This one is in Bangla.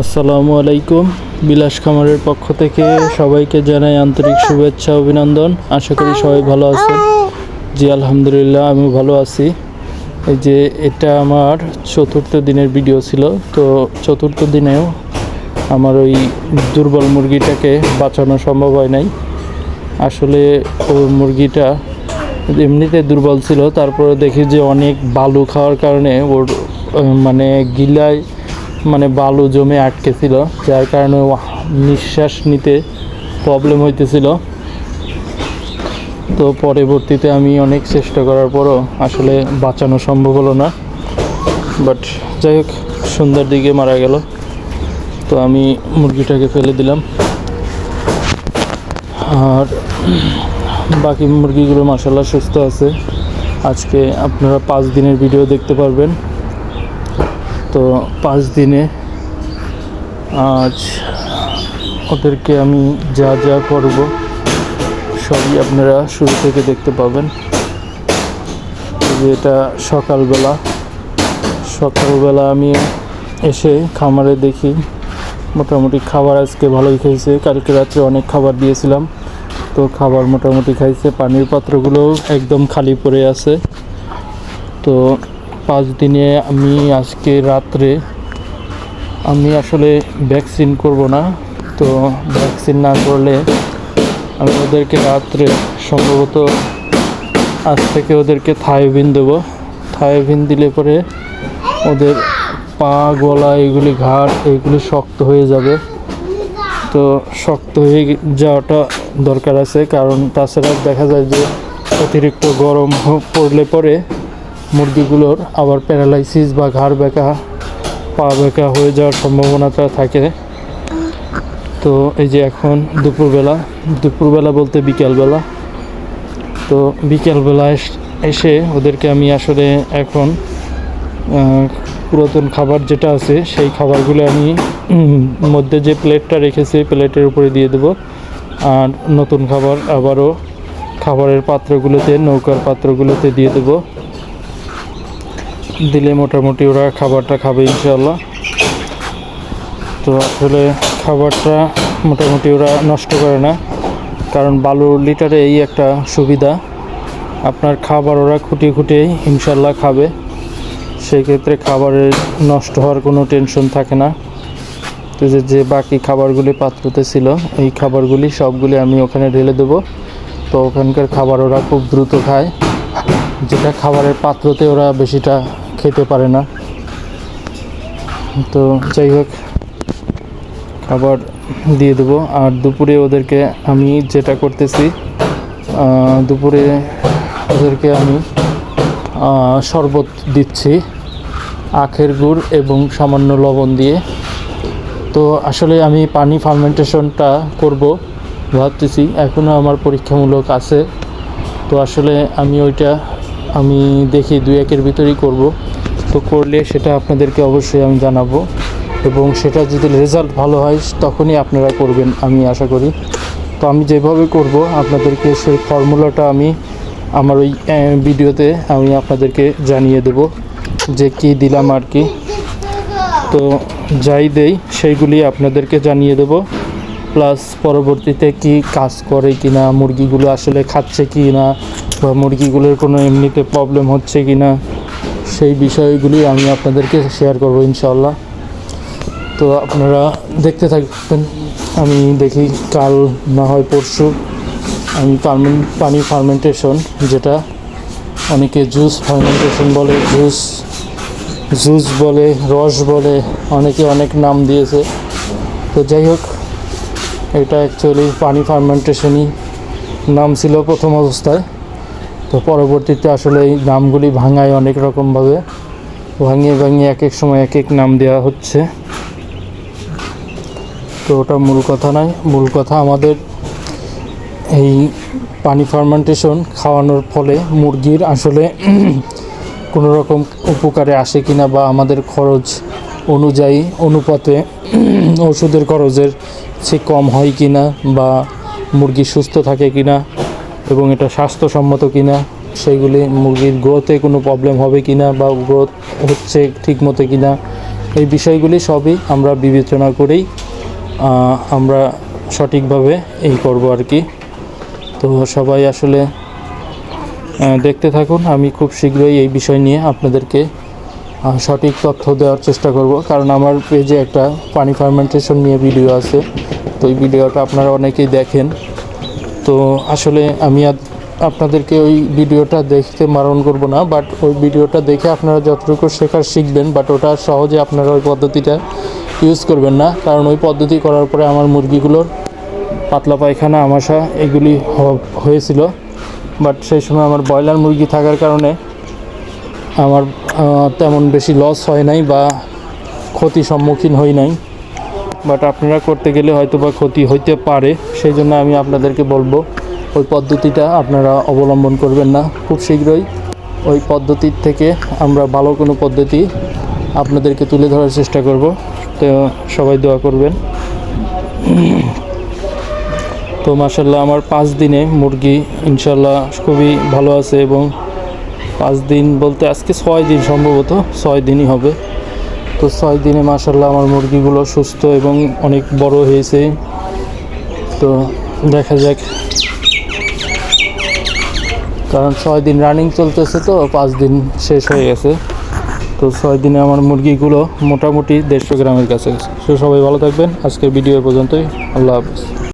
আসসালামু আলাইকুম। বিলাস খামারের পক্ষ থেকে সবাইকে জানাই আন্তরিক শুভেচ্ছা, অভিনন্দন। আশা করি সবাই ভালো আছেন। জি, আলহামদুলিল্লাহ আমি ভালো আছি। এই যে এটা আমার চতুর্থ দিনের ভিডিও ছিল। তো চতুর্থ দিনেও আমার ওই দুর্বল মুরগিটাকে বাঁচানো সম্ভব হয় নাই। আসলে ও মুরগিটা এমনিতে দুর্বল ছিল। তারপরে দেখি যে অনেক বালু খাওয়ার কারণে ওর মানে গিলায় মানে বালু জমে আটকে ছিল, যার কারণে নিঃশ্বাস নিতে প্রবলেম হইতেছিল। তো পরবর্তীতে আমি অনেক চেষ্টা করার পরও আসলে বাঁচানো সম্ভব হলো না। বাট যাই হোক, সন্ধ্যার দিকে মারা গেল। তো আমি মুরগিটাকে ফেলে দিলাম। আর বাকি মুরগিগুলো মাসাল্লাহ সুস্থ আছে। আজকে আপনারা পাঁচ দিনের ভিডিও দেখতে পারবেন। তো পাঁচ দিনে আজ ওদেরকে আমি যা যা করব সবই আপনারা শুরু থেকে দেখতে পাবেন। এটা সকালবেলা। সকালবেলা আমি এসে খামারে দেখি, মোটামুটি খাবার আজকে ভালোই খেয়েছে। কালকে রাত্রে অনেক খাবার দিয়েছিলাম, তো খাবার মোটামুটি খাইছে। পানির পাত্রগুলো একদম খালি পড়ে আছে। তো পাঁচ দিনে আমি আজকে রাত্রে, আমি আসলে ভ্যাকসিন করব না। তো ভ্যাকসিন না করলে আমি ওদেরকে রাত্রে সম্ভবত আজ থেকে ওদেরকে থায়োবিন দেবো। থায়োবিন দিলে পরে ওদের পা, গলা এগুলি ঘাড় এগুলি শক্ত হয়ে যাবে। তো শক্ত হয়ে যাওয়াটা দরকার আছে, কারণ তাছাড়া দেখা যায় যে অতিরিক্ত গরম পড়লে পরে মুরগিগুলোর আবার প্যারালাইসিস বা ঘাড় বেঁকা পা বেঁকা হয়ে যাওয়ার সম্ভাবনাটা থাকে। তো এই যে এখন দুপুরবেলা দুপুরবেলা বলতে বিকেলবেলা। তো বিকেলবেলা এসে ওদেরকে আমি আসলে এখন পুরাতন খাবার যেটা আছে সেই খাবারগুলো আমি মধ্যে যে প্লেটটা রেখেছি প্লেটের উপরে দিয়ে দেবো। আর নতুন খাবার আবারও খাবারের পাত্রগুলোতে, নৌকার পাত্রগুলোতে দিয়ে দেবো। দিলে মোটামুটি ওরা খাবারটা খাবে ইনশাল্লাহ তো আসলে খাবারটা মোটামুটি ওরা নষ্ট করে না, কারণ বালু লিটারে এই একটা সুবিধা। আপনার খাবার ওরা খুঁটিয়ে খুঁটিয়ে ইনশাল্লাহ খাবে। সেই ক্ষেত্রে খাবারের নষ্ট হওয়ার কোনো টেনশন থাকে না। তো যে যে বাকি খাবারগুলি পাত্রতে ছিল, এই খাবারগুলি সবগুলি আমি ওখানে ঢেলে দেবো। তো ওখানকার খাবার ওরা খুব দ্রুত খায়। যেটা খাবারের পাত্রতে ওরা বেশিটা খেতে পারে না। তো যাই হোক, খাবার দিয়ে দেবো। আর দুপুরে ওদেরকে আমি যেটা করতেছি দুপুরে ওদেরকে আমি শরবত দিচ্ছি, আখের গুড় এবং সামান্য লবণ দিয়ে। তো আসলে আমি পানি ফার্মেন্টেশনটা করব ভাবতেছি এখনও আমার পরীক্ষামূলক আছে। তো আসলে আমি ওইটা আমি দেখি দুই একের ভিতরেই করব। তো করলে সেটা আপনাদেরকে অবশ্যই আমি জানাব এবং সেটা যদি রেজাল্ট ভালো হয়, তখনই আপনারা করবেন আমি আশা করি। তো আমি যেভাবে করব, আপনাদেরকে সেই ফর্মুলাটা আমি আমার ওই ভিডিওতে আমি আপনাদেরকে জানিয়ে দেব যে কি দিলাম আর কি। তো যাই দেই, সেইগুলি আপনাদেরকে জানিয়ে দেব। প্লাস পরবর্তীতে কি কাজ করে কি না মুরগিগুলো আসলে খাচ্ছে কি না বা মুরগিগুলোর কোনো এমনিতে প্রবলেম হচ্ছে কি না সেই বিষয়গুলি আমি আপনাদেরকে শেয়ার করব ইনশাল্লাহ তো আপনারা দেখতে থাকবেন, আমি দেখি কাল না হয় পরশু আমি পানি ফার্মেন্টেশন যেটা অনেকে জুস ফার্মেন্টেশন বলে জুস জুস বলে, রস বলে, অনেকে অনেক নাম দিয়েছে। তো যাই হোক, এটা অ্যাকচুয়ালি পানি ফার্মেন্টেশনই নাম ছিল প্রথম অবস্থায়। তো পরবর্তীতে আসলে এই নামগুলি ভাঙায় অনেক রকমভাবে। ভাঙিয়ে ভাঙিয়ে এক এক সময় এক এক নাম দেওয়া হচ্ছে। তো ওটা মূল কথা নয়। মূল কথা আমাদের এই পানি ফার্মেন্টেশন খাওয়ানোর ফলে মুরগির আসলে কোনো রকম উপকারে আসে কিনা বা আমাদের খরচ অনুযায়ী অনুপাতে ওষুধের খরচের সে কম হয় কিনা বা মুরগি সুস্থ থাকে কিনা এবং এটা স্বাস্থ্যসম্মত কিনা সেইগুলি মুরগির গ্রোথে কোনো প্রবলেম হবে কিনা বা গ্রোথ হচ্ছে ঠিক মতো কিনা, এই বিষয়গুলি সবই আমরা বিবেচনা করেই আমরা সঠিকভাবে এই করব আর কি। তো সবাই আসলে দেখতে থাকুন, আমি খুব শীঘ্রই এই বিষয় নিয়ে আপনাদেরকে সঠিক তথ্য দেওয়ার চেষ্টা করব। কারণ আমার পেজে একটা পানি ফার্মেন্টেশন নিয়ে ভিডিও আছে। তো এই ভিডিওটা আপনারা অনেকেই দেখেন। তো আসলে আমি আপনাদেরকে ওই ভিডিওটা দেখতে মারণ করব না বাট ওই ভিডিওটা দেখে আপনারা যতটুকু শেখার শিখবেন বাট ওটা সহজে আপনারা ওই পদ্ধতিটা ইউজ করবেন না। কারণ ওই পদ্ধতি করার পরে আমার মুরগিগুলোর পাতলা পায়খানা, আমাশা এগুলি হয়েছিল। বাট সেই সময় আমার ব্রয়লার মুরগি থাকার কারণে আমার তেমন বেশি লস হয় নাই বা ক্ষতি সম্মুখীন হই নাই। বাট আপনারা করতে গেলে হয়তো বা ক্ষতি হইতে পারে। সেই জন্য আমি আপনাদেরকে বলব, ওই পদ্ধতিটা আপনারা অবলম্বন করবেন না। খুব শীঘ্রই ওই পদ্ধতির থেকে আমরা ভালো কোনো পদ্ধতি আপনাদেরকে তুলে ধরার চেষ্টা করব। তো সবাই দোয়া করবেন। তো মাসাল্লাহ আমার পাঁচ দিনে মুরগি ইনশাল্লাহ খুবই ভালো আছে এবং পাঁচ দিন বলতে আজকে ছয় দিন সম্ভবত, ছয় দিনই হবে। তো ছয় দিনে মাসাল্লাহ আমার মুরগিগুলো সুস্থ এবং অনেক বড় হয়েছে। তো দেখা যাক। কারণ ছয় দিন রানিং চলতেছে তো, পাঁচ দিন শেষ হয়ে গেছে। তো ছয় দিনে আমার মুরগিগুলো মোটামুটি দেড়শো গ্রামের কাছে গেছে সবাই ভালো থাকবেন। আজকের ভিডিও পর্যন্তই। আল্লাহ হাফিজ।